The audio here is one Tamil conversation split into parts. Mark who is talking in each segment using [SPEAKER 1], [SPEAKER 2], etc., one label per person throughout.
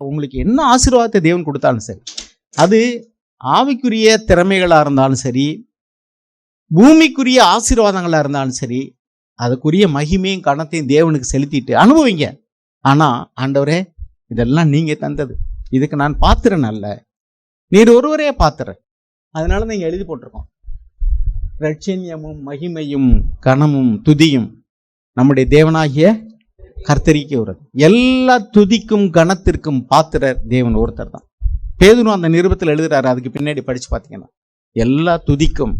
[SPEAKER 1] உங்களுக்கு என்ன ஆசீர்வாதத்தை தேவன் கொடுத்தாலும் சரி அது ஆவிக்குரிய திறமைகளா இருந்தாலும் சரி பூமிக்குரிய ஆசீர்வாதங்களாக இருந்தாலும் சரி அதுக்குரிய மகிமையும் கணத்தையும் தேவனுக்கு செலுத்திட்டு அனுபவிங்க. ஆனா ஆண்டவரே இதெல்லாம் நீங்க தந்தது. இதுக்கு நான் பாத்திரன் அல்ல. நீர் ஒருவரே பாத்திரன் அதனால தான் இங்க எழுதி போட்டிருக்கோம். ரட்சண்யமும் மகிமையும் கணமும் துதியும் நம்முடைய தேவனாகிய கர்த்தரிக்கே வருது. எல்லா துதிக்கும் கணத்திற்கும் பாத்திரர் தேவன் ஒருத்தர் தான். பேதுரும் அந்த நிருபத்தில் எழுதுறாரு அதுக்கு பின்னாடி படிச்சு பார்த்தீங்கன்னா எல்லா துதிக்கும்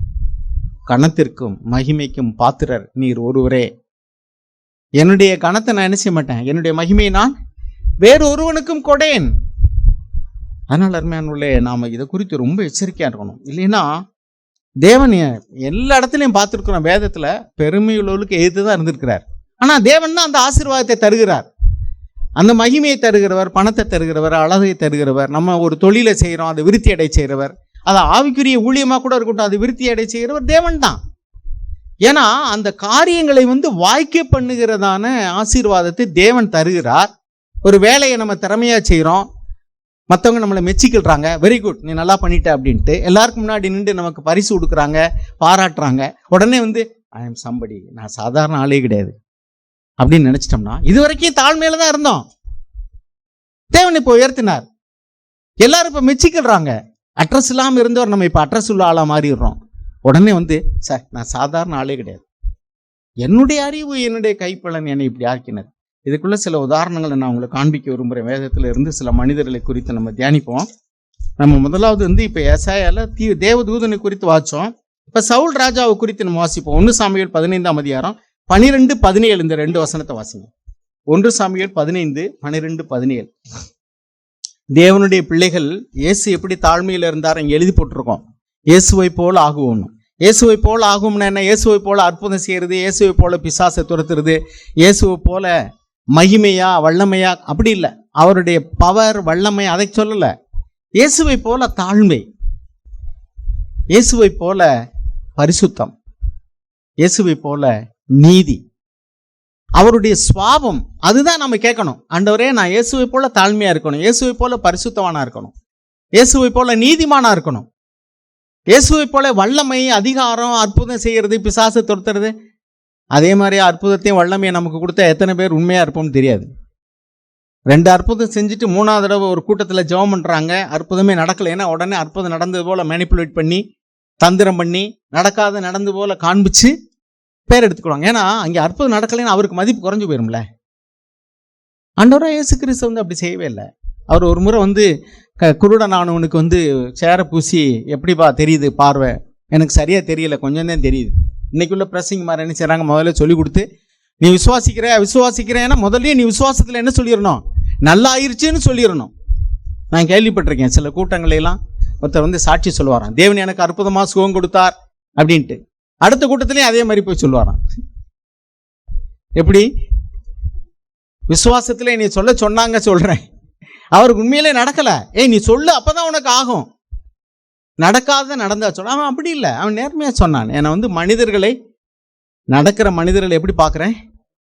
[SPEAKER 1] கணத்திற்கும் மகிமைக்கும் பாத்திரர் நீர் ஒருவரே. என்னுடைய கணத்தை நான் என்ன செய்ய மாட்டேன்? என்னுடைய மகிமையை நான் வேறு ஒருவனுக்கும் கொடேன். அதனால் அருமையானுள்ளே நாம் இதை குறித்து ரொம்ப எச்சரிக்கையாக இருக்கணும். இல்லைன்னா தேவன் எல்லா இடத்துலையும் பார்த்துருக்குறோம் வேதத்தில் பெருமையுள்ளவர்களுக்கு எதிர்த்து தான் இருந்திருக்கிறார். ஆனால் தேவன் தான் அந்த ஆசீர்வாதத்தை தருகிறார். அந்த மகிமையை தருகிறவர் பணத்தை தருகிறவர் அழகை தருகிறவர் நம்ம ஒரு தொழிலை செய்கிறோம் அதை விருத்தி அடை செய்கிறவர் அது ஆவிக்குரிய ஊழியமாக கூட இருக்கட்டும் அது விருத்தி அடை செய்கிறவர் தேவன் தான். ஏன்னா அந்த காரியங்களை வந்து வாய்க்க பண்ணுகிறதான ஆசீர்வாதத்தை தேவன் தருகிறார். ஒரு வேலையை நம்ம திறமையாக செய்கிறோம் மற்றவங்க நம்மளை மெச்சிக்கிறாங்க வெரி குட் நீ நல்லா பண்ணிட்ட அப்படின்ட்டு எல்லாருக்கும் முன்னாடி நின்று நமக்கு பரிசு கொடுக்குறாங்க பாராட்டுறாங்க. உடனே வந்து ஐ எம் சம்படி நான் சாதாரண ஆளே கிடையாது. அப்படின்னு நினைச்சிட்டோம்னா இது வரைக்கும் தாழ்மையில தான் இருந்தோம். தேவன் இப்போ உயர்த்தினார். எல்லாரும் இப்போ மெச்சிக்கிடுறாங்க அட்ரஸ் இல்லாமல் இருந்தவர் நம்ம இப்போ அட்ரஸ் உள்ள ஆளாக மாறிடுறோம். உடனே வந்து சார் நான் சாதாரண ஆளே கிடையாது. என்னுடைய அறிவு என்னுடைய கைப்பலன் என்னை இப்படி ஆக்கினது. இதுக்குள்ள சில உதாரணங்களை நான் உங்களுக்கு காண்பிக்க விரும்புகிறேன் வேதத்தில் இருந்து சில மனிதர்களை குறித்து நம்ம தியானிப்போம். நம்ம முதலாவது வந்து இப்போ எசாயால தீ தேவதூதனை குறித்து வாச்சோம் இப்போ சவுல் ராஜாவை குறித்து நம்ம வாசிப்போம். ஒன்று சாமியல் பதினைந்தாம் அதிகாரம் பனிரெண்டு பதினேழு இந்த ரெண்டு வசனத்தை வாசிங்க. ஒன்று சாமியல் பதினைந்து பனிரெண்டு பதினேழு. தேவனுடைய பிள்ளைகள் இயேசு எப்படி தாழ்மையில் இருந்தார் இங்கே எழுதி போட்டிருக்கோம். இயேசுவை போல் ஆகுவோம்னு இயேசுவை போல் ஆகும்னா என்ன? இயேசுவை போல அற்புதம் செய்யறது இயேசுவை போல பிசாசை துரத்துறது இயேசுவை போல மகிமையா வல்லமையா? அப்படி இல்லை. அவருடைய பவர் வல்லமை அதை சொல்லலை. இயேசுவை போல தாழ்மை. இயேசுவை போல பரிசுத்தம். இயேசுவை போல நீதி. அவருடைய சுவாபம் அதுதான் நம்ம கேட்கணும். ஆண்டவரே நான் இயேசுவை போல தாழ்மையா இருக்கணும். இயேசுவை போல பரிசுத்தவானா இருக்கணும். இயேசுவை போல நீதிமானா இருக்கணும். இயேசுவை போல வல்லமை அதிகாரம் அற்புதம் செய்யறது பிசாசு துரத்துறது அதே மாதிரி அற்புதத்தையும் வல்லமையை நமக்கு கொடுத்தா எத்தனை பேர் உண்மையா இருப்போம்னு தெரியாது. ரெண்டு அற்புதம் செஞ்சுட்டு மூணாவது தடவை ஒரு கூட்டத்தில் ஜெபம் பண்ணுறாங்க அற்புதமே நடக்கலை. ஏன்னா உடனே அற்புதம் நடந்தது போல மேனிப்புலேட் பண்ணி தந்திரம் பண்ணி நடக்காத நடந்து போல காண்பிச்சு பேர் எடுத்துக்கிடுவாங்க ஏன்னா அங்கே அற்புதம் நடக்கலைன்னு அவருக்கு மதிப்பு குறைஞ்சு போயிரும்ல. அண்டவராக இயேசு கிறிஸ்து வந்து அப்படி செய்யவே இல்லை. அவர் ஒரு முறை வந்து க குருடனானவனுக்கு வந்து சேர பூசி எப்படிப்பா தெரியுது பார்வை? எனக்கு சரியாக தெரியல கொஞ்சம் தான் தெரியுது. இன்றைக்குள்ள பிரசிங் மாதிரி என்ன செய்கிறாங்க முதல்ல சொல்லி கொடுத்து நீ விசுவாசிக்கிற விசுவாசிக்கிறேன்னா முதல்ல நீ விசுவாசத்தில் என்ன சொல்லிடணும்? நல்லா ஆயிடுச்சுன்னு சொல்லிடணும். நான் கேள்விப்பட்டிருக்கேன் சில கூட்டங்களெல்லாம் ஒருத்தர் வந்து சாட்சி சொல்லுவாராம் தேவன் எனக்கு அற்புதமாக சுகம் கொடுத்தார் அப்படின்ட்டு. அடுத்த கூட்டத்திலையும் அதே மாதிரி போய் சொல்லுவாராம். எப்படி? விசுவாசத்துல நீ சொல்ல சொன்னாங்க சொல்றேன். அவருக்கு உண்மையிலே நடக்கல. ஏய் நீ சொல்லு அப்பதான் உனக்கு ஆகும். நடக்காத நடந்தா சொல்ல அவன் அப்படி இல்லை. அவன் நேர்மையா சொன்னான். என்னை வந்து மனிதர்களை நடக்கிற மனிதர்களை எப்படி பார்க்குறேன்?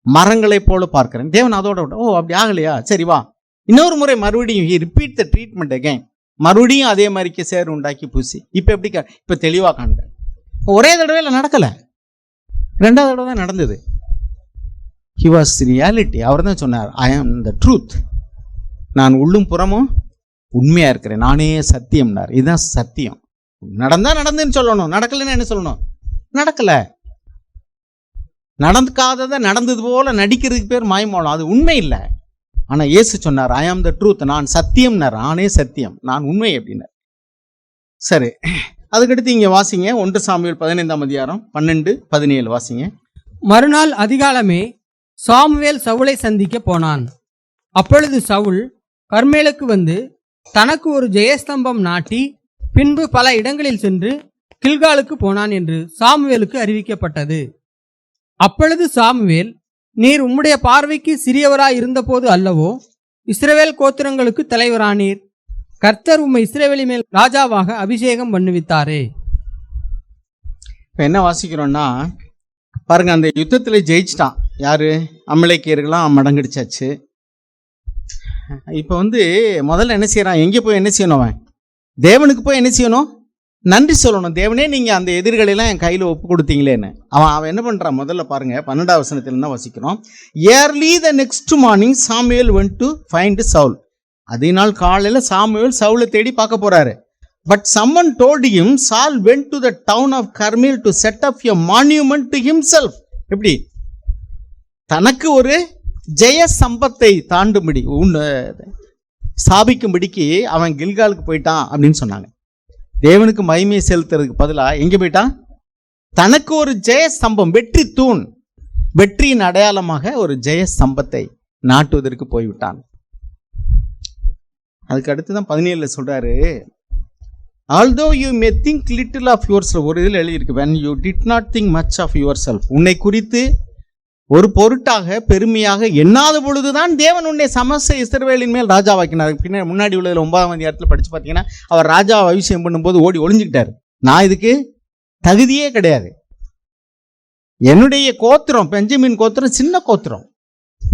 [SPEAKER 1] மரங்களை போல பார்க்கிறேன். தேவன் அதோட விட, ஓ அப்படி ஆகலையா? சரி வா. இன்னொரு முறை மறுபடியும் ரிப்பீட் த ட்ரீட்மெண்ட் அகைன் மறுபடியும் அதே மாதிரிக்கு சேர் உண்டாக்கி பூசி. இப்போ எப்படி கா- இப்போ தெளிவாக காண்க. ஒரே தடவையில் நடக்கலை. ரெண்டாவது தடவை தான் நடந்தது. ஹி வாஸ் ரியாலிட்டி அவர் தான் சொன்னார் ஐ ஆம் த ட்ரூத் நான் உள்ளும் புறமும் உண்மையாக இருக்கிறேன். நானே சத்தியம்னார். இதுதான் சத்தியம். நடந்தா நடந்துன்னு சொல்லணும். நடக்கலைன்னு என்ன சொல்லணும்? நடக்கலை. நடந்துக்காததை நடந்தது போல நடிக்கிறதுக்கு பேர் மாய்மோளம். அது உண்மை இல்லை. ஆனா இயேசு சொன்னார் ஐ ஆம் த ட்ரூத் நான் சத்தியம்னார். நானே சத்தியம். நான் உண்மை அப்படின்னார். சரி. அதுக்கடுத்து இங்கே வாசிங்க ஒன்று சாமியல் பதினைந்தாம் அதிகாரம் பன்னெண்டு பதினேழு. வாசிங்க.
[SPEAKER 2] மறுநாள் அதிகாலமே சாமுவேல் சவுலை சந்திக்க போனான். அப்பொழுது சவுல் கர்மேலுக்கு வந்து தனக்கு ஒரு ஜெயஸ்தம்பம் நாட்டி பின்பு பல இடங்களில் சென்று கில்காலுக்கு போனான் என்று சாமுவேலுக்கு அறிவிக்கப்பட்டது. அப்பொழுது சாமுவேல் நீர் உம்முடைய பார்வைக்கு சிறியவராய் இருந்தபோது அல்லவோ இஸ்ரவேல் கோத்திரங்களுக்கு தலைவரானீர். கர்த்தர் உம்மை இஸ்ரேவேலி மேல் ராஜாவாக அபிஷேகம் பண்ணுவித்தாரே.
[SPEAKER 1] இப்போ என்ன வாசிக்கிறோம்னா பாருங்க அந்த யுத்தத்தில் ஜெயிச்சிட்டான். யாரு? அமலைக்கியர்களாம் மடங்கடிச்சாச்சு. இப்போ வந்து முதல்ல என்ன செய்யறான்? எங்கே போய் என்ன செய்யணும் அவன்? தேவனுக்கு போய் என்ன செய்யணும்? நன்றி சொல்லணும். தேவனே நீங்கள் அந்த எதிர்களெல்லாம் என் கையில் ஒப்பு கொடுத்தீங்களேன்னு. அவன் அவன் என்ன பண்ணுறான் முதல்ல பாருங்க பன்னெண்டாவசனத்தில் வசனத்துல தான் வசிக்கிறோம். Early the next morning Samuel went to find Saul அதே நாள் காலையில் சாமுவேல் சவுலை தேடி பார்க்க போறாரு. But Samuel told him Saul went to the town of Carmel to set up a monument to himself எப்படி? தனக்கு ஒரு ஜெய சம்பத்தை தாண்டும்படி உன் ஸ்தாபிக்கும்படிக்கு அவன் கில்காலுக்கு போயிட்டான் அப்படின்னு சொன்னாங்க. தேவனுக்கு மகிமையை செலுத்துறதுக்கு பதிலாக எங்கே போயிட்டான்? தனக்கு ஒரு ஜெய ஸ்தம்பம் வெற்றி தூண் வெற்றியின் அடையாளமாக ஒரு ஜெய ஸ்தம்பத்தை நாட்டுவதற்கு போய்விட்டான். அதுக்கு அடுத்து தான் பதினேழில் சொல்கிறாரு although you may think little of yourself ஒரு இதில் எழுதியிருக்கு when you did not think much of yourself உன்னை குறித்து ஒரு பொருட்டாக பெருமையாக எண்ணாத பொழுதுதான் தேவன் உன்னை சமஸ்த இஸ்ரவேலின் மேல் ராஜாவாக்கினார். பின்னர் முன்னாடி உள்ளதில் ஒன்பதாம் அதிகாரத்தில் படிச்சு பார்த்தீங்கன்னா அவர் ராஜா அபிஷேகம் பண்ணும்போது ஓடி ஒளிஞ்சுக்கிட்டார். நான் இதுக்கு தகுதியே கிடையாது. என்னுடைய கோத்திரம் பெஞ்சமின் கோத்திரம் சின்ன கோத்திரம்.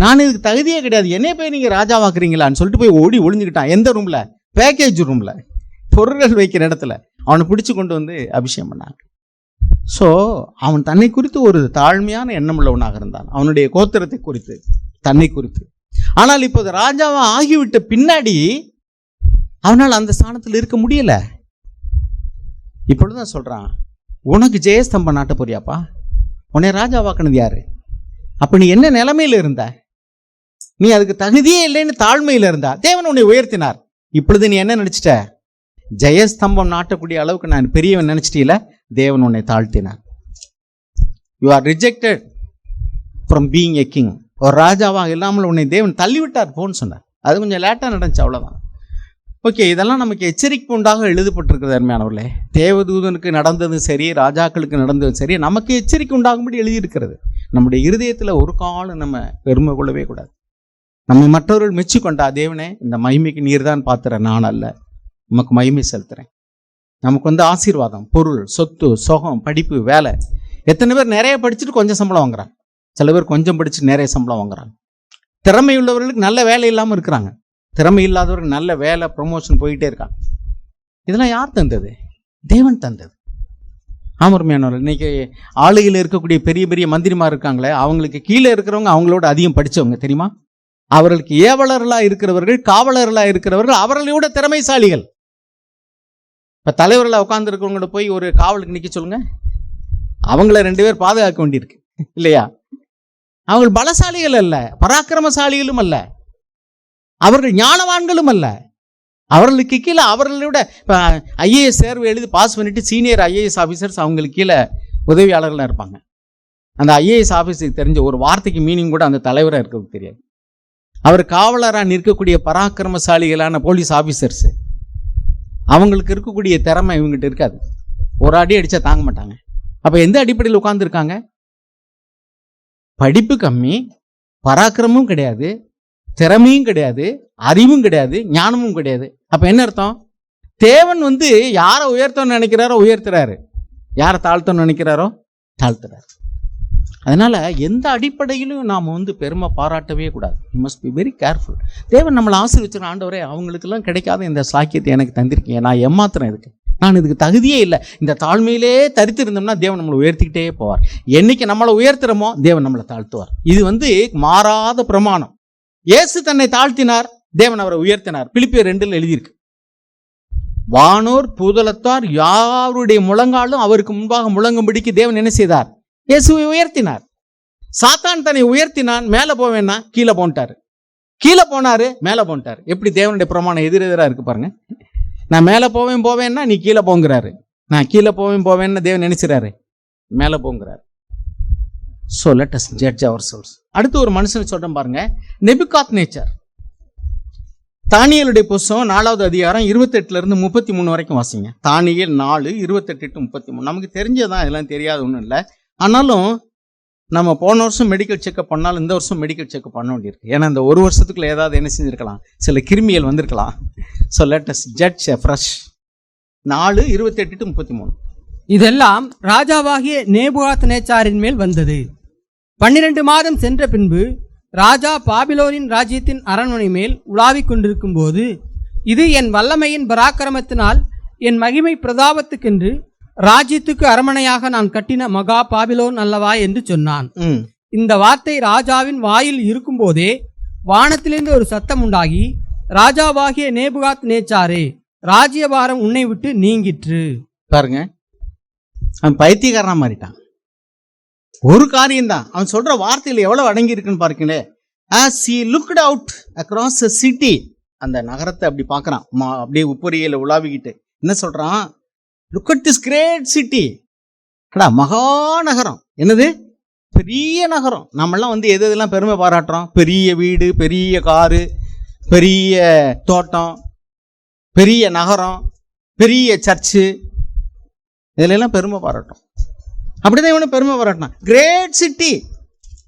[SPEAKER 1] நான் இதுக்கு தகுதியே கிடையாது. என்னைய போய் நீங்கள் ராஜாவாக்குறீங்களான்னு சொல்லிட்டு போய் ஓடி ஒளிஞ்சுக்கிட்டான். எந்த ரூமில் பேக்கேஜ் ரூமில் பொருள்கள் வைக்கிற இடத்துல. அவனை பிடிச்சு கொண்டு வந்து அபிஷேகம் பண்ணாங்க. ஸோ அவன் தன்னை குறித்து ஒரு தாழ்மையான எண்ணம் உள்ளவனாக இருந்தான். அவனுடைய கோத்திரத்தை குறித்து தன்னை குறித்து. ஆனால் இப்போது ராஜாவா ஆகிவிட்ட பின்னாடி அவனால் அந்த ஸ்தானத்தில் இருக்க முடியல. இப்பொழுதுதான் சொல்கிறான் உனக்கு ஜெயஸ்தம்பம் நாட்ட போறியாப்பா? உன்னை ராஜாவாக்குனது யாரு? அப்போ நீ என்ன நிலைமையில இருந்த? நீ அதுக்கு தகுதியே இல்லைன்னு தாழ்மையில் இருந்தா தேவன் உன்னை உயர்த்தினார். இப்பொழுது நீ என்ன நினைச்சிட்ட? ஜெயஸ்தம்பம் நாட்டக்கூடிய அளவுக்கு நான் பெரியவன் நினைச்சிட்டீல? தேவன் உன்னை தாழ்த்தினார். You are rejected from being a king ஒரு ராஜாவாக இல்லாமல் உன்னை தேவன் தள்ளிவிட்டார் போன்னு சொன்னார். அது கொஞ்சம் லேட்டாக நடந்துச்சு அவ்வளோதான் ஓகே இதெல்லாம் நமக்கு எச்சரிக்கை உண்டாக எழுதப்பட்டிருக்கிறது அருமையானவர்களே. தேவதூதனுக்கு நடந்ததும் சரி ராஜாக்களுக்கு நடந்ததும் சரி நமக்கு எச்சரிக்கை உண்டாகும்படி எழுதியிருக்கிறது. நம்முடைய இருதயத்தில் ஒரு காலம் நம்ம பெருமை கொள்ளவே கூடாது. நம்மை மற்றவர்கள் மெச்சு கொண்டா தேவனே இந்த மகிமைக்கு நீர் தான் பாத்துற நான் அல்ல. உமக்கு மகிமை செலுத்துறேன். நமக்கு வந்து ஆசீர்வாதம் பொருள் சொத்து சுகம் படிப்பு வேலை. எத்தனை பேர் நிறைய படிச்சுட்டு கொஞ்சம் சம்பளம் வாங்குறாங்க. சில பேர் கொஞ்சம் படிச்சுட்டு நிறைய சம்பளம் வாங்குறாங்க. திறமை உள்ளவர்களுக்கு நல்ல வேலை இல்லாமல் இருக்கிறாங்க. திறமை இல்லாதவர்கள் நல்ல வேலை ப்ரொமோஷன் போயிட்டே இருக்காங்க. இதெல்லாம் யார் தந்தது? தேவன் தந்தது. ஆமர்மையானவர் இன்னைக்கு ஆளுகையில் இருக்கக்கூடிய பெரிய பெரிய மந்திரிமார் இருக்காங்களே அவங்களுக்கு கீழே இருக்கிறவங்க அவங்களோட அதிகம் படிச்சவங்க தெரியுமா? அவர்களுக்கு ஏவலர்களா இருக்கிறவர்கள் காவலர்களா இருக்கிறவர்கள் அவர்களோட திறமைசாலிகள். இப்ப தலைவர்களா உட்கார்ந்து போய் ஒரு காவலுக்கு நிக்க சொல்லுங்க. அவங்கள ரெண்டு பேர் பாதுகாக்க வேண்டியிருக்கு. இல்லையா? அவங்க பலசாலிகள் அல்ல பராக்கிரமசாலிகளும் அல்ல. அவர்கள் ஞானவான்களும் அல்ல. அவர்களுக்கு கீழே அவர்களோட இப்போ ஐஏஎஸ் தேர்வு எழுதி பாஸ் பண்ணிட்டு சீனியர் ஐஏஎஸ் ஆஃபீஸர்ஸ் அவங்களுக்கு கீழே உதவியாளர்களாக இருப்பாங்க. அந்த ஐஏஎஸ் ஆஃபீஸுக்கு தெரிஞ்ச ஒரு வார்த்தைக்கு மீனிங் கூட அந்த தலைவராக இருக்கிறதுக்கு தெரியாது. அவர் காவலராக நிற்கக்கூடிய பராக்கிரமசாலிகளான போலீஸ் ஆஃபீஸர்ஸ் அவங்களுக்கு இருக்கக்கூடிய திறமை இவங்ககிட்ட இருக்காது. ஒரு அடி அடிச்சா தாங்க மாட்டாங்க. அப்போ எந்த அடிப்படையில் உட்காந்துருக்காங்க படிப்பு கம்மி பராக்கிரமும் கிடையாது திறமையும் கிடையாது அறிவும் கிடையாது ஞானமும் கிடையாது. அப்போ என்ன அர்த்தம்? தேவன் வந்து யாரை உயர்த்தணும்னு நினைக்கிறாரோ உயர்த்துறாரு. யாரை தாழ்த்தணும்னு நினைக்கிறாரோ? தாழ்த்துறாரு. அதனால் எந்த அடிப்படையிலும் நாம் வந்து பெருமை பாராட்டவே கூடாது. You must be very careful தேவன் நம்மளை ஆசீர்வச்சிருக்க ஆண்டவரே அவங்களுக்கெல்லாம் கிடைக்காத இந்த சாக்கியத்தை எனக்கு தந்திருக்கீங்க. நான் ஏமாத்துறேன் இதுக்கு. நான் இதுக்கு தகுதியே இல்லை. இந்த தாழ்மையிலே தரித்திருந்தோம்னா தேவன் நம்மளை உயர்த்திக்கிட்டே போவார். என்னைக்கு நம்மளை உயர்த்துறோமோ தேவன் நம்மளை தாழ்த்துவார். இது வந்து மாறாத பிரமாணம். இயேசு தன்னை தாழ்த்தினார் தேவன் அவரை உயர்த்தினார். பிலிப்பியர் ரெண்டில் எழுதியிருக்கு. வானோர் பூதலத்தார் யாருடைய முழங்காலும் அவருக்கு முன்பாக முழங்கும்படிக்கு தேவன் என்ன செய்தார்? இயேசுவை உயர்த்தினார். சாத்தான் தன்னை உயர்த்தினான் மேலே போவேன்னா கீழே போன்ட்டார். கீழே போனாரு மேலே போன்ட்டார். எப்படி தேவனுடைய பிரமாணம் எதிரெதிராக இருக்கு பாருங்க. நான் மேலே போவேன் போவேன்னா நீ கீழே போங்கிறாரு. நான் கீழே போவேன் போவேன்னு தேவன் நினைச்சுறாரு. மேலே போங்கிறாரு. So let us judge our souls அடுத்து ஒரு மனுஷனை சொல்றேன் பாருங்க. நெபிகாத் நேச்சர் தானியலுடைய புஸ்தகம் நாலாவது அதிகாரம் இருபத்தெட்டுல இருந்து முப்பத்தி மூணு வரைக்கும் வாசிங்க. தானியல் நாலு இருபத்தெட்டு to முப்பத்தி மூணு. நமக்கு தெரிஞ்சதான் இதெல்லாம் தெரியாது ஒன்றும் இல்லை. ஆனாலும் நம்ம போன வருஷம் மெடிக்கல் செக்அப் பண்ணாலும் இந்த வருஷம் மெடிக்கல் செக்அப் பண்ண வேண்டியிருக்கு. ஏன்னா இந்த ஒரு வருஷத்துக்குள்ள ஏதாவது என்ன செஞ்சுருக்கலாம்? சில கிருமிகள் வந்திருக்கலாம். ஸோ லெட்டஸ் ஜட்ஜ் ஃப்ரெஷ் நாலு இருபத்தெட்டு டு முப்பத்தி மூணு
[SPEAKER 2] இதெல்லாம் ராஜாவாகிய நேபுகாத் நேச்சாரின் மேல் வந்தது. பன்னிரண்டு மாதம் சென்ற பின்பு ராஜா பாபிலோனின் ராஜ்யத்தின் அரண்மனை மேல் உலாவிக் கொண்டிருக்கும் போது இது என் வல்லமையின் பராக்கிரமத்தினால் என் மகிமை பிரதாபத்துக்கென்று ராஜ்யத்துக்கு அரண்மனையாக நான் கட்டின மகா பாபிலோன் அல்லவா என்று சொன்னான். இந்த வார்த்தை ராஜாவின் வாயில் இருக்கும்போதே வானத்திலிருந்து ஒரு சத்தம் உண்டாகி ராஜாவாகிய நேபுகாத் நேச்சாரே ராஜ்யபாரம் உன்னை விட்டு நீங்கிற்று.
[SPEAKER 1] பாருங்க. அவன் பைத்தியக்காரனா மாறிட்டான். ஒரு காரியம்தான். அவன் சொல்ற வார்த்தையில் எவ்வளவு அடங்கி இருக்குன்னு பாருங்களே. As he looked out across city அந்த நகரத்தை அப்படி பார்க்கறான். அப்படியே உப்பரியில உலாவிக்கிட்டு. என்ன சொல்றான்? Look at this great city அடா மகா நகரம். என்னது? பெரிய நகரம். நம்மளாம் வந்து எது எதெல்லாம் பெருமை பாராட்டுறோம்? பெரிய வீடு பெரிய காரு பெரிய தோட்டம் பெரிய நகரம் பெரிய சர்ச்சு இதிலெல்லாம் பெருமை பாராட்டும் அப்படிதான் இவனு பெருமை பாராட்டினான். Great city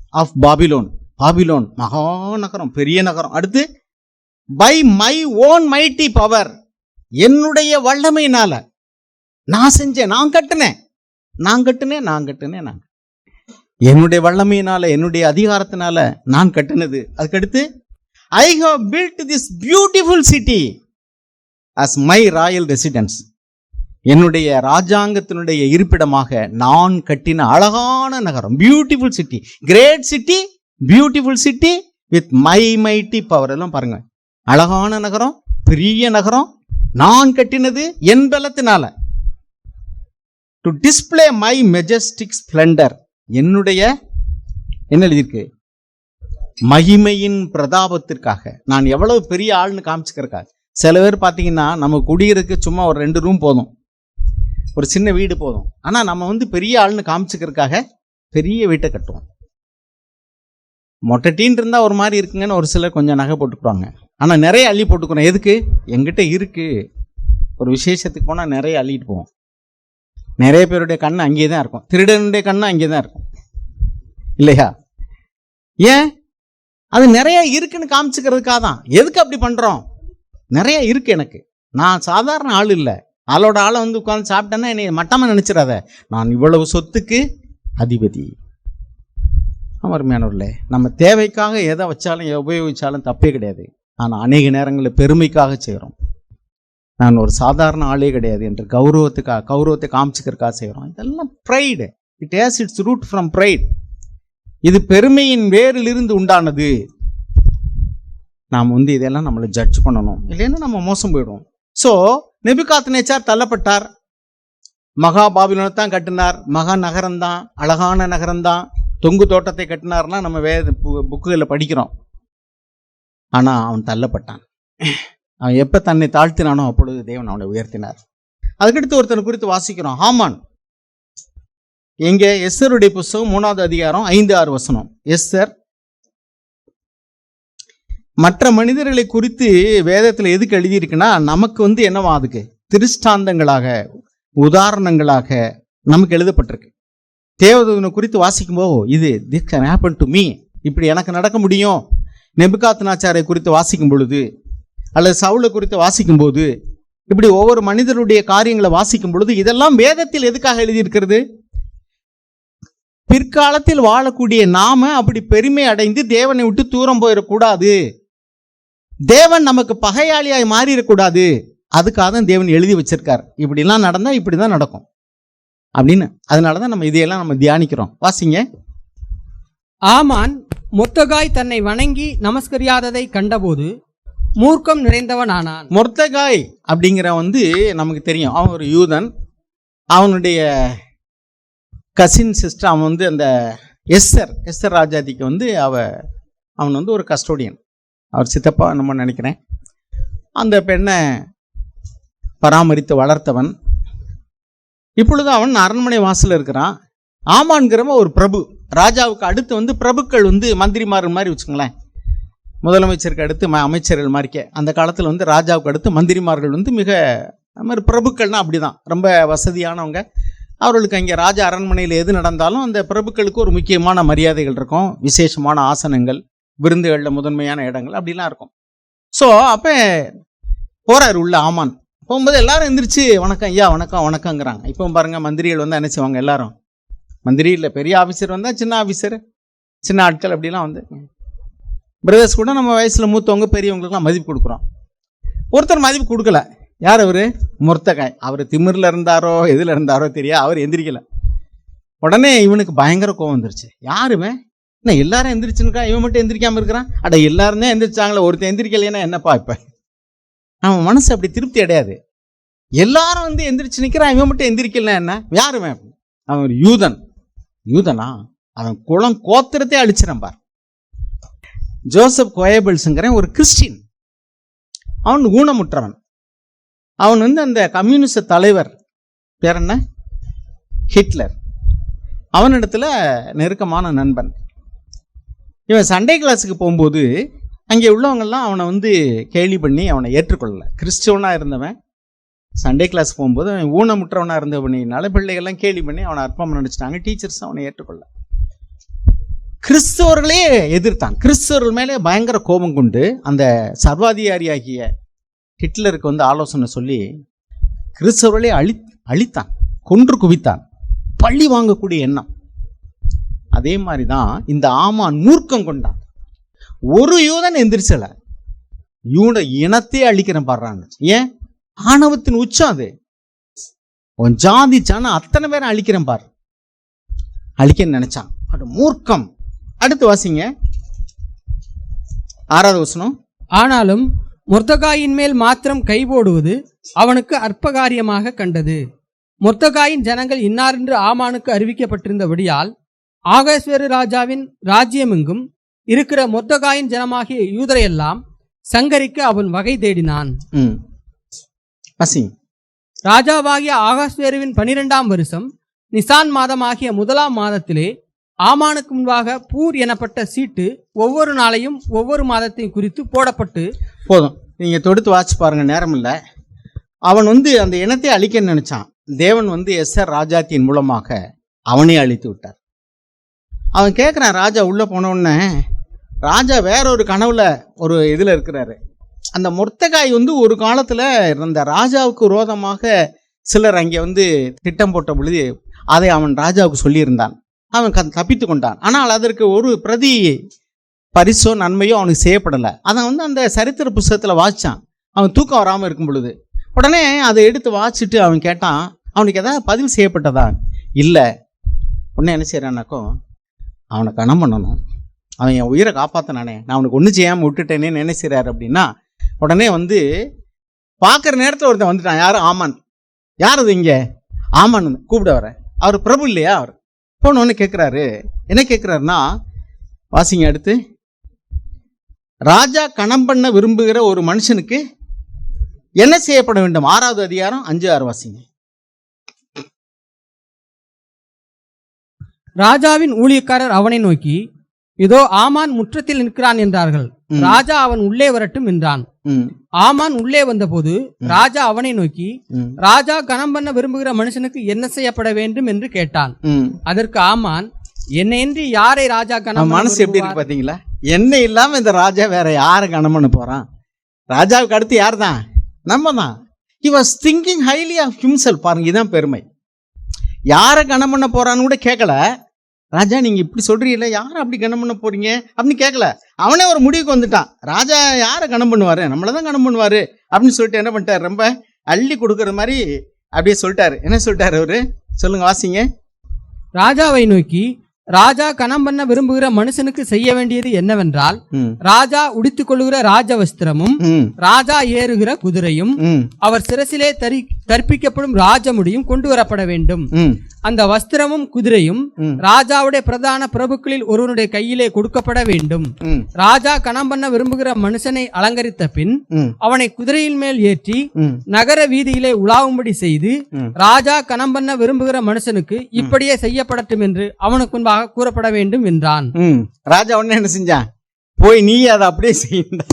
[SPEAKER 1] of Babylon Babylon மகா நகரம் பெரிய நகரம். அடுத்து by my own mighty power என்னுடைய வல்லமையினால நான் செஞ்சேன் நான் கட்டினேன். நான் கட்டினேன் நான் கட்டினேன் நான் என்னுடைய வல்லமையினால என்னுடைய அதிகாரத்தினால நான் கட்டினது. அதுக்கடுத்து I have built this beautiful city as my royal residence என்னுடைய ராஜாங்கத்தினுடைய இருப்பிடமாக நான் கட்டின அழகான நகரம் beautiful city great city beautiful city with my mighty power எல்லாம் பாருங்க. அழகான நகரம் பெரிய நகரம். நான் கட்டினது என் பலத்தினால. To display my majestic splendour என்னுடைய என்ன எழுதியிருக்கு? மகிமையின் பிரதாபத்திற்காக. நான் எவ்வளவு பெரிய ஆள்னு காமிச்சுக்கிறக்காக சில பேர் பார்த்தீங்கன்னா நம்ம குடியிருக்கு சும்மா ஒரு ரெண்டு ரூம் போதும். ஒரு சின்ன வீடு போதும். ஆனால் நம்ம வந்து பெரிய ஆள்னு காமிச்சுக்கிறதுக்காக பெரிய வீட்டை கட்டுவோம். மொட்டை டீன் இருந்தால் ஒரு மாதிரி இருக்குங்கன்னு ஒரு சிலர் கொஞ்சம் நகை போட்டுக்குவாங்க ஆனால் நிறைய அள்ளி போட்டுக்கிறோம் எதுக்கு? எங்கிட்ட இருக்குது ஒரு விசேஷத்துக்கு போனால் நிறைய அள்ளிட்டு போவோம். நிறைய பேருடைய கண் அங்கேயே தான் இருக்கும். திருடனுடைய கண்ணு அங்கே தான் இருக்கும். இல்லையா? ஏன்? அது நிறைய இருக்குன்னு காமிச்சுக்கிறதுக்காக தான். எதுக்கு அப்படி பண்ணுறோம் நிறைய இருக்கு எனக்கு. நான் சாதாரண ஆள் இல்லை. ஆளோட ஆளை வந்து உட்காந்து சாப்பிட்டேன்னா என்னை மட்டமாக நினச்சிடாத. நான் இவ்வளவு சொத்துக்கு அதிபதி. அருமையானவர்களே நம்ம தேவைக்காக எதை வச்சாலும் உபயோகித்தாலும் உபயோகிச்சாலும் தப்பே கிடையாது. ஆனால் அநேக நேரங்களில் பெருமைக்காக செய்கிறோம் நான் ஒரு சாதாரண ஆளே கிடையாது என்று கௌரவத்துக்காக கௌரவத்தை காமிச்சுக்கிறக்காக செய்கிறோம் இதெல்லாம் pride it has its root from pride இது பெருமையின் வேரிலிருந்து உண்டானது. நாம் வந்து இதெல்லாம் நம்மளை ஜட்ஜ் பண்ணணும். இல்லைன்னா நம்ம மோசம் போயிடுவோம். ஸோ நெபுகாத் நேச்சார் தள்ளப்பட்டார். மகா பாபிலோனை தான் கட்டினார். மகா நகரம்தான் அழகான நகரம்தான் தொங்கு தோட்டத்தை கட்டினார்னா நம்ம வேத புக்குகளில் படிக்கிறோம். ஆனால் அவன் தள்ளப்பட்டான். அவன் எப்போ தன்னை தாழ்த்தினானோ அப்பொழுது தேவன் அவனை உயர்த்தினார். அதுக்கடுத்து ஒருத்தனை குறித்து வாசிக்கிறோம். ஹாமான். எங்கே எஸ்ஸருடைய புஸ்தகம் மூணாவது அதிகாரம் ஐந்து ஆறு வசனம். எஸ்ஸர் மற்ற மனிதர்களை குறித்து வேதத்தில் எதுக்கு எழுதியிருக்குன்னா நமக்கு வந்து என்னவா அதுக்கு? திருஷ்டாந்தங்களாக உதாரணங்களாக நமக்கு எழுதப்பட்டிருக்கு. தேவதூதனை குறித்து வாசிக்கும்போது இது this can happen to me இப்படி எனக்கு நடக்க முடியும். நெபுகாத் நாச்சாரை குறித்து வாசிக்கும் பொழுது அல்லது சவுளை குறித்து வாசிக்கும்போது இப்படி ஒவ்வொரு மனிதருடைய காரியங்களை வாசிக்கும் பொழுது இதெல்லாம் வேதத்தில் எதுக்காக எழுதியிருக்கிறது? பிற்காலத்தில் வாழக்கூடிய நாம அப்படி பெருமை அடைந்து தேவனை விட்டு தூரம் போயிடக்கூடாது. தேவன் நமக்கு பகையாளியாய் மாறிடக்கூடாது. அதுக்காக தான் தேவன் எழுதி வச்சிருக்கார். இப்படிலாம் நடந்தா இப்படி தான் நடக்கும். அப்படின்னு அதனால தான் நம்ம இதையெல்லாம் நம்ம தியானிக்கிறோம். வாசிங்க.
[SPEAKER 2] ஆமான் மொத்தகாய் தன்னை வணங்கி நமஸ்கரியாததை கண்டபோது மூர்க்கம் நிறைந்தவன்
[SPEAKER 1] ஆனான் மொர்த்தகாய் அப்படிங்கிற வந்து நமக்கு தெரியும். அவன் ஒரு யூதன். அவனுடைய கசின் சிஸ்டர் அவன் வந்து அந்த எஸ்ஸர் எஸ்ஸர் ராஜாதிக்கு வந்து அவ அவன் வந்து ஒரு கஸ்டோடியன் அவர் சித்தப்பா நம்ம நினைக்கிறேன். அந்த பெண்ணை பராமரித்து வளர்த்தவன். இப்பொழுது அவன் அரண்மனை வாசலில் இருக்கிறான். ஆமான்கிறவன் ஒரு பிரபு. ராஜாவுக்கு அடுத்து வந்து பிரபுக்கள் வந்து மந்திரிமார்கள் மாதிரி வச்சுங்களேன் முதலமைச்சருக்கு அடுத்து ம- அமைச்சர்கள் மாதிரிக்கே அந்த காலத்தில் வந்து ராஜாவுக்கு அடுத்து மந்திரிமார்கள் வந்து மிக அது மாதிரி அப்படி அப்படிதான். ரொம்ப வசதியானவங்க. அவர்களுக்கு அங்கே ராஜா அரண்மனையில் எது நடந்தாலும் அந்த பிரபுக்களுக்கு ஒரு முக்கியமான மரியாதைகள் இருக்கும். விசேஷமான ஆசனங்கள் விருந்துகளில் முதன்மையான இடங்கள் அப்படிலாம் இருக்கும். ஸோ அப்போ போகிறார் உள்ள ஆமான். போகும்போது எல்லாரும் எந்திரிச்சு வணக்கம் ஐயா வணக்கம் வணக்கங்கிறாங்க இப்போ பாருங்கள் மந்திரிகள் வந்து நினச்சிவாங்க செய்வாங்க எல்லாரும்? மந்திரி இல்லை பெரிய ஆஃபீஸர் வந்தால் சின்ன ஆஃபீஸர் சின்ன ஆட்கள் அப்படிலாம் வந்து பிரதர்ஸ் கூட நம்ம வயசில் மூத்தவங்க பெரியவங்களுக்குலாம் மதிப்பு கொடுக்குறோம். ஒருத்தர் மதிப்பு கொடுக்கல. யார் அவர்? முர்த்தகாய். அவர் திமிரில் இருந்தாரோ எதில் இருந்தாரோ தெரியா அவர் எந்திரிக்கல. உடனே இவனுக்கு பயங்கர கோவம் வந்துருச்சு. யாருமே என்ன எல்லாரும் எந்திரிச்சுருக்கா? இவன் மட்டும் எந்திரிக்காம இருக்கிறான்? அட எல்லாரும் தான் எந்திரிச்சாங்களே ஒருத்தர் எந்திரிக்கலைன்னா என்னப்பா இப்போ? அவன் மனசு அப்படி திருப்தி அடையாது. எல்லாரும் வந்து எந்திரிச்சு நிற்கிறான் இவன் மட்டும் எந்திரிக்கலன்னா என்ன? யாருமே அவன் ஒரு யூதன். யூதனா? அவன் குளம் கோத்திரத்தை அழிச்சிடம்பார் ஜோசப் கோயபிள்ஸுங்கிறேன் ஒரு கிறிஸ்டின். அவன் ஊனமுற்றவன். அவன் வந்து அந்த கம்யூனிஸ்ட தலைவர். பேர் என்ன? ஹிட்லர். அவனிடத்தில் நெருக்கமான நண்பன். இவன் சண்டே கிளாஸுக்கு போகும்போது அங்கே உள்ளவங்கெல்லாம் அவனை வந்து கேலி பண்ணி அவனை ஏற்றுக்கொள்ளலை. கிறிஸ்டவனாக இருந்தவன். சண்டே கிளாஸ் போகும்போது அவன் ஊனமுற்றவனாக இருந்தவனால பிள்ளைகள்லாம் கேலி பண்ணி அவனை அற்பம் நினச்சிட்டாங்க. டீச்சர்ஸ் அவனை ஏற்றுக்கொள்ள கிறிஸ்தவர்களே எதிர்த்தான். கிறிஸ்தவர்கள் மேலே பயங்கர கோபம் கொண்டு அந்த சர்வாதிகாரியாகிய ஹிட்லருக்கு வந்து ஆலோசனை சொல்லி கிறிஸ்தவர்களே அழி அழித்தான் கொன்று குவித்தான். பழி வாங்கக்கூடிய எண்ணம். அதே மாதிரி தான் இந்த ஆமான் மூர்க்கம் கொண்டான். ஒரு யூதன் எந்திரிச்சலை. யூட இனத்தையே அழிக்கிறேன் பாடுறாங்க. ஏன்? ஆணவத்தின் உச்சம் அது. உன் ஜாதி அத்தனை பேரை அழிக்கிறேன் பார். அழிக்க நினைச்சான். அது மூர்க்கம். அடுத்து வாசிங்க. ஆறாவது வசனம்.
[SPEAKER 2] ஆனாலும் முர்தகாயின் மேல் மாத்திரம் கை போடுவது அவனுக்கு அற்பகாரியமாக கண்டது. முர்தகாயின் ஜனங்கள் இன்னாரென்று ஆமானுக்கு அறிவிக்கப்பட்டிருந்தபடியால் ஆகஸ்வேரு ராஜாவின் ராஜ்யமெங்கும் இருக்கிற முர்தகாயின் ஜனமாகிய யூதரையெல்லாம் சங்கரிக்க அவன் வகை தேடினான். ராஜாவாகிய ஆகாஸ்வேருவின் பனிரெண்டாம் வருஷம் நிசான் மாதமாகிய முதலாம் மாதத்திலே ஆமானுக்கு முன்பாக பூர் எனப்பட்ட சீட்டு ஒவ்வொரு நாளையும் ஒவ்வொரு மாதத்தையும் குறித்து போடப்பட்டு
[SPEAKER 1] போதும். நீங்கள் தொடுத்து வாட்சி பாருங்கள் நேரம் இல்லை. அவன் வந்து அந்த இனத்தை அழிக்க நினைச்சான். தேவன் வந்து எஸ்ஆர் ராஜாத்தியின் மூலமாக அவனே அழித்து விட்டார். அவன் கேட்குறான் ராஜா உள்ளே போன ராஜா வேற ஒரு கனவுல ஒரு இதில் இருக்கிறாரு. அந்த முர்த்தகாய் வந்து ஒரு காலத்தில் இருந்த ராஜாவுக்கு விரோதமாக சிலர் அங்கே வந்து திட்டம் போட்ட பொழுது அதை அவன் ராஜாவுக்கு சொல்லியிருந்தான். அவன் தப்பித்து கொண்டான். ஆனால் அதற்கு ஒரு பிரதி பரிசோ நன்மையோ அவனுக்கு செய்யப்படலை. அதை வந்து அந்த சரித்திர புஸ்தகத்தில் வாசித்தான் அவன் தூக்கம் வராமல் இருக்கும் பொழுது. உடனே அதை எடுத்து வாசிச்சுட்டு அவன் கேட்டான் அவனுக்கு எதாவது பதிவு செய்யப்பட்டதா? இல்லை. உடனே என்ன செய்கிறானாக்கோ அவனை கணம் பண்ணணும். அவன் என் உயிரை காப்பாற்றினானே நான் அவனுக்கு ஒன்றும் செய்யாமல் விட்டுட்டேனே. நினைக்கிறாரு அப்படின்னா உடனே வந்து பார்க்குற நேரத்தில் ஒருத்தன் வந்துட்டான். யார்? ஆமான். யார் அது இங்கே? ஆமான் கூப்பிட வர அவர் பிரபு இல்லையா அவர்? போனோன்னு கேட்குறாரு என்ன கேட்குறாருன்னா வாசிங்க அடுத்து. ராஜா கணம் பண்ண விரும்புகிற ஒரு மனுஷனுக்கு என்ன செய்யப்பட வேண்டும்? ஆறாவது அதிகாரம் அஞ்சு ஆறு வாசிங்க.
[SPEAKER 2] ராஜாவின் ஊழியக்காரர் அவனை நோக்கி இதோ ஆமான் முற்றத்தில் நிற்கிறான் என்றார்கள். ராஜா அவன் உள்ளே வரட்டும் என்றான். ஆமான் உள்ளே வந்தபோது ராஜா அவனை நோக்கி ராஜா கனம் பண்ண விரும்புகிற மனுஷனுக்கு என்ன செய்யப்பட வேண்டும்? என்று கேட்டான். அதற்கு ஆமான் என்னையின்றி யாரை ராஜா பண்ண
[SPEAKER 1] மனசு எப்படி இருக்கு? பாத்தீங்களா? என்ன இல்லாம இந்த ராஜா வேற யாரை கணம் பண்ண போறான்? ராஜாவுக்கு அடுத்து யார் தான் நம்ம தான் he was thinking highly of himself. பாருங்க இதான் பெருமை. யாரை கணம் பண்ண போறான்னு கூட கேட்கல ராஜா நீங்க இப்படி சொல்றீங்களே யாரை அப்படி கணம் பண்ண போறீங்க? அப்படின்னு கேட்கல அவனே ஒரு முடிவுக்கு வந்துட்டான். ராஜா யாரை கணம் பண்ணுவாரு? நம்மள தான் கணம் பண்ணுவாரு. அப்படின்னு சொல்லிட்டு என்ன பண்ணிட்டாரு? ரொம்ப அள்ளி கொடுக்குற மாதிரி அப்படியே சொல்லிட்டாரு. என்ன சொல்லிட்டாரு அவரு? சொல்லுங்க வாசிங்க.
[SPEAKER 2] ராஜாவை நோக்கி ராஜா கனம் பண்ண விரும்புகிற மனுஷனுக்கு செய்ய வேண்டியது என்னவென்றால் ராஜா உடுத்திக் கொள்ளுகிற ராஜ வஸ்திரமும் ராஜா ஏறுகிற குதிரையும் அவர் சிரசிலே தரி தற்பிக்கப்படும் ராஜமுடியும் கொண்டு வரப்பட வேண்டும் அந்த வஸ்திரமும் குதிரையும். ராஜாவுடைய பிரதான பிரபுக்களில் ஒருவனுடைய கையிலே கொடுக்கப்பட வேண்டும். ராஜா கணம் பண்ண விரும்புகிற மனுஷனை அலங்கரித்த பின் அவனை குதிரையின் மேல் ஏற்றி நகர வீதியிலே உலாவும்படி செய்து. ராஜா கணம் பண்ண விரும்புகிற மனுஷனுக்கு இப்படியே செய்யப்படட்டும் என்று அவனுக்கு முன்பாக கூறப்பட வேண்டும் என்றான்.
[SPEAKER 1] ராஜா உடனே என்ன செஞ்சான்? போய் நீ அதை அப்படியே செய்யண்டா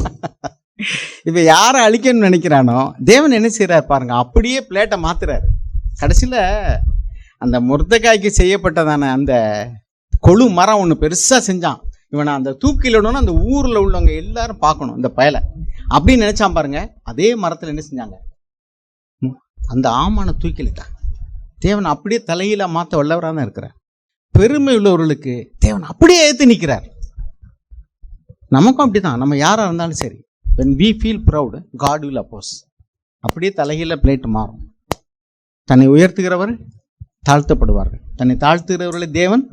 [SPEAKER 1] இப்ப யாரை அழிக்கணும்னு நினைக்கிறானோ தேவன் என்ன செய்யறாரு பாருங்க அப்படியே பிளேட்டை மாத்துறாரு. கடைசியில அந்த முர்தகாய்க்கு செய்யப்பட்டதான அந்த கொழு மரம் ஒன்று பெருசா செஞ்சான். இவனை அந்த தூக்கிலிடணும் அந்த ஊர்ல உள்ளவங்க எல்லாரும் பார்க்கணும் இந்த பயலை. அப்படின்னு நினைச்சான் பாருங்க அதே மரத்துல என்ன செஞ்சாங்க? அந்த ஆமான தூக்கிலிட்டான். தேவன் அப்படியே தலையில மாத்த வல்லவராக தான் இருக்கிறார். பெருமை உள்ளவர்களுக்கு தேவன் அப்படியே ஏற்று நிற்கிறார் நமக்கும் அப்படிதான் நம்ம யாராக இருந்தாலும் சரி. When we feel proud God will oppose அப்படியே தலைகீழ பிளேட் மாறும். தன்னை உயர்த்துகிறவர் தாழ்த்தப்படுவார்கள் தன்னை தாழ்த்துகிறவர்களை தேவன்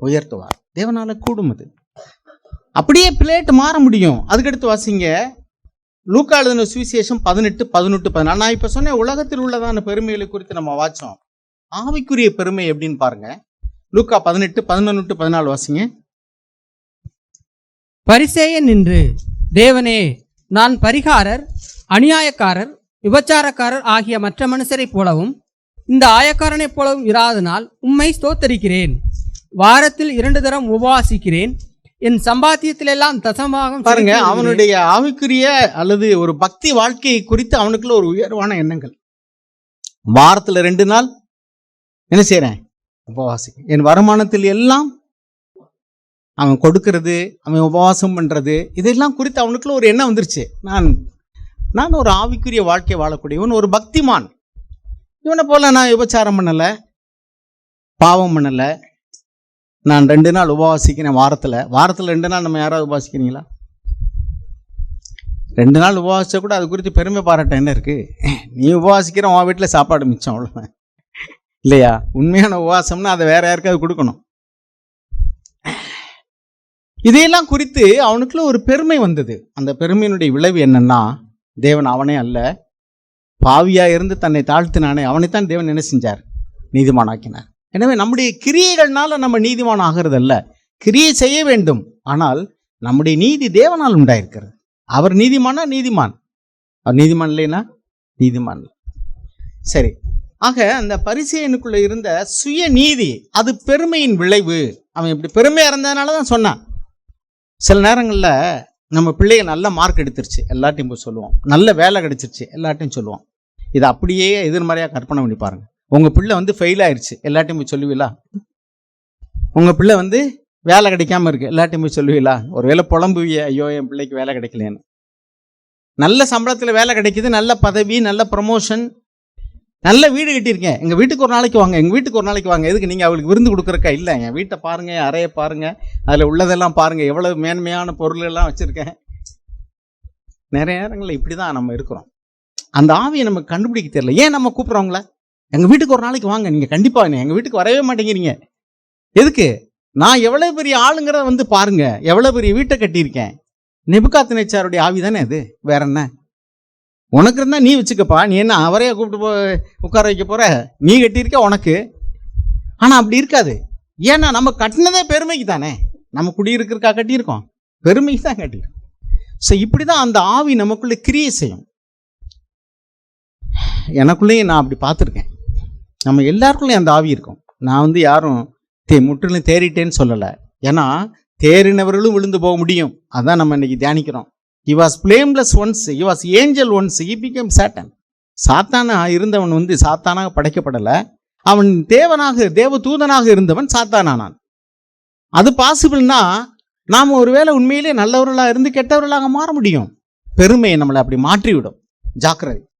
[SPEAKER 1] உயர்த்துவார். தேவனால கூடும் அது. அப்படியே பிளேட் மாற முடியும். அதுக்கடுத்து வாசிங்க. லூக்கா எழுதின சுவிசேஷம் பதினெட்டு பதினெட்டு பதினாலு. நான் இப்போ சொன்னேன் உலகத்தில் உள்ளதான பெருமைகளை குறித்து நம்ம வாச்சோம் ஆவிக்குரிய பெருமை எப்படின்னு பாருங்க. லூக்கா பதினெட்டு பதினொன்று பதினாலு வாசிங்க.
[SPEAKER 2] பரிசேயன் நின்று தேவனே நான் பரிகாரர் அநியாயக்காரர் விபச்சாரக்காரர் ஆகிய மற்ற மனுஷரைப் போலவும் இந்த ஆயக்காரனைப் போலவும் இராதனால் உம்மை ஸ்தோத்தரிக்கிறேன். வாரத்தில் இரண்டு தரம் உபவாசிக்கிறேன். என் சம்பாத்தியத்திலெல்லாம் தசமாகம்
[SPEAKER 1] பாருங்க. அவனுடைய ஆவிக்குரிய அல்லது ஒரு பக்தி வாழ்க்கையை குறித்து அவனுக்குள்ள ஒரு உயர்வான எண்ணங்கள். வாரத்துல ரெண்டு நாள் என்ன செய்றேன்? உபவாசிக்க என் வருமானத்தில் எல்லாம் அவன் கொடுக்கறது அவன் உபவாசம் பண்ணுறது இதெல்லாம் குறித்து அவனுக்குள்ள ஒரு எண்ணம் வந்துருச்சு. நான் நான் ஒரு ஆவிக்குரிய வாழ்க்கை வாழக்கூடியவன் ஒரு பக்திமான். இவனை போல நான் விபச்சாரம் பண்ணலை பாவம் பண்ணலை. நான் ரெண்டு நாள் உபவாசிக்கிறேன் வாரத்தில். வாரத்தில் ரெண்டு நாள் நம்ம யாராவது உபவாசிக்கிறீங்களா? ரெண்டு நாள் உபவாசிச்சா கூட அது குறித்து பெருமை பாராட்ட என்ன இருக்குது நீ உபவாசிக்கிற உன் வீட்டில் சாப்பாடு மிச்சம் அவ்வளோ இல்லையா? உண்மையான உபவாசம்னா அதை வேறு யாருக்காவது கொடுக்கணும். இதையெல்லாம் குறித்து அவனுக்குள்ள ஒரு பெருமை வந்தது. அந்த பெருமையினுடைய விளைவு என்னன்னா தேவன் அவனே அல்ல. பாவியா இருந்து தன்னை தாழ்த்தினானே அவனைத்தான் தேவன் என்ன செஞ்சார்? நீதிமானாக்கினார். எனவே நம்முடைய கிரியைகள்னால நம்ம நீதிமான் ஆகிறது அல்ல கிரியை செய்ய வேண்டும். ஆனால் நம்முடைய நீதி தேவனால் உண்டாயிருக்கிறது. அவர் நீதிமானா நீதிமான்? அவர் நீதிமான் இல்லைனா நீதிமான் சரி. ஆக அந்த பரிசெயனுக்குள்ள இருந்த சுய நீதி அது பெருமையின் விளைவு. அவன் இப்படி பெருமையாக இருந்ததுனால தான் சொன்னான். சில நேரங்களில் நம்ம பிள்ளைய நல்ல மார்க் எடுத்துருச்சு. எல்லாத்தையும் போய் சொல்லுவோம். நல்ல வேலை கிடைச்சிருச்சு. எல்லாத்தையும் சொல்லுவோம். இதை அப்படியே எதிர்மறையாக கற்பனை பண்ணி பாருங்க. உங்க பிள்ளை வந்து ஃபெயில் ஆயிடுச்சு எல்லாத்தையும் போய் சொல்லுவீங்களா உங்க பிள்ளை வந்து வேலை கிடைக்காம இருக்கு. எல்லாத்தையும் போய் சொல்லுவீங்களா ஒரு வேலை புலம்புவிய ஐயோ என் பிள்ளைக்கு வேலை கிடைக்கலன்னு நல்ல சம்பளத்துல வேலை கிடைக்குது. நல்ல பதவி நல்ல ப்ரமோஷன் நல்ல வீடு கட்டியிருக்கேன். எங்கள் வீட்டுக்கு ஒரு நாளைக்கு வாங்க எங்கள் வீட்டுக்கு ஒரு நாளைக்கு வாங்க. எதுக்கு நீங்கள் அவளுக்கு விருந்து கொடுக்குறக்கா இல்லை. என் வீட்டை பாருங்க அறையை பாருங்க. அதில் உள்ளதெல்லாம் பாருங்க. எவ்வளவு மேன்மையான பொருள் எல்லாம் வச்சிருக்கேன். நிறைய நேரங்களில் இப்படிதான் நம்ம இருக்கிறோம். அந்த ஆவியை நமக்கு கண்டுபிடிக்க தெரியல. ஏன் நம்ம கூப்பிட்றவங்கள? எங்கள் வீட்டுக்கு ஒரு நாளைக்கு வாங்க. நீங்கள் கண்டிப்பாக எங்கள் வீட்டுக்கு வரவே மாட்டேங்கிறீங்க. எதுக்கு? நான் எவ்வளோ பெரிய ஆளுங்கிறத வந்து பாருங்க. எவ்வளோ பெரிய வீட்டை கட்டியிருக்கேன். நெபுகாத்து நேச்சாருடைய ஆவி தானே அது? வேற என்ன? உனக்கு இருந்தால் நீ வச்சுக்கப்பா. நீ என்ன அவரையே கூப்பிட்டு போ உட்கார வைக்க போகிற நீ கட்டியிருக்க உனக்கு. ஆனால் அப்படி இருக்காது. ஏன்னா நம்ம கட்டினதே பெருமைக்கு தானே நம்ம குடியிருக்கிறக்கா கட்டியிருக்கோம். பெருமைக்கு தான் கட்டியிருக்கோம். ஸோ இப்படிதான் அந்த ஆவி நமக்குள்ளே கிரியை செய்யும். எனக்குள்ளேயும் நான் அப்படி பார்த்துருக்கேன். நம்ம எல்லாருக்குள்ளேயும் அந்த ஆவி இருக்கும். நான் வந்து யாரும் தே முற்றிலும் தேறிட்டேன்னு சொல்லலை. ஏன்னா தேறினவர்களும் விழுந்து போக முடியும். அதான் நம்ம இன்னைக்கு தியானிக்கிறோம். He was blameless once he was angel once he became Satan சாத்தானா இருந்தவன் வந்து சாத்தானாக படைக்கப்படலை. அவன் தேவனாக தேவ தூதனாக இருந்தவன் சாத்தானானான். அது பாசிபிள்னா நாம் ஒருவேளை உண்மையிலே நல்லவர்களாக இருந்து கெட்டவர்களாக மாற முடியும். பெருமையை நம்மளை அப்படி மாற்றிவிடும். ஜாக்கிரதை.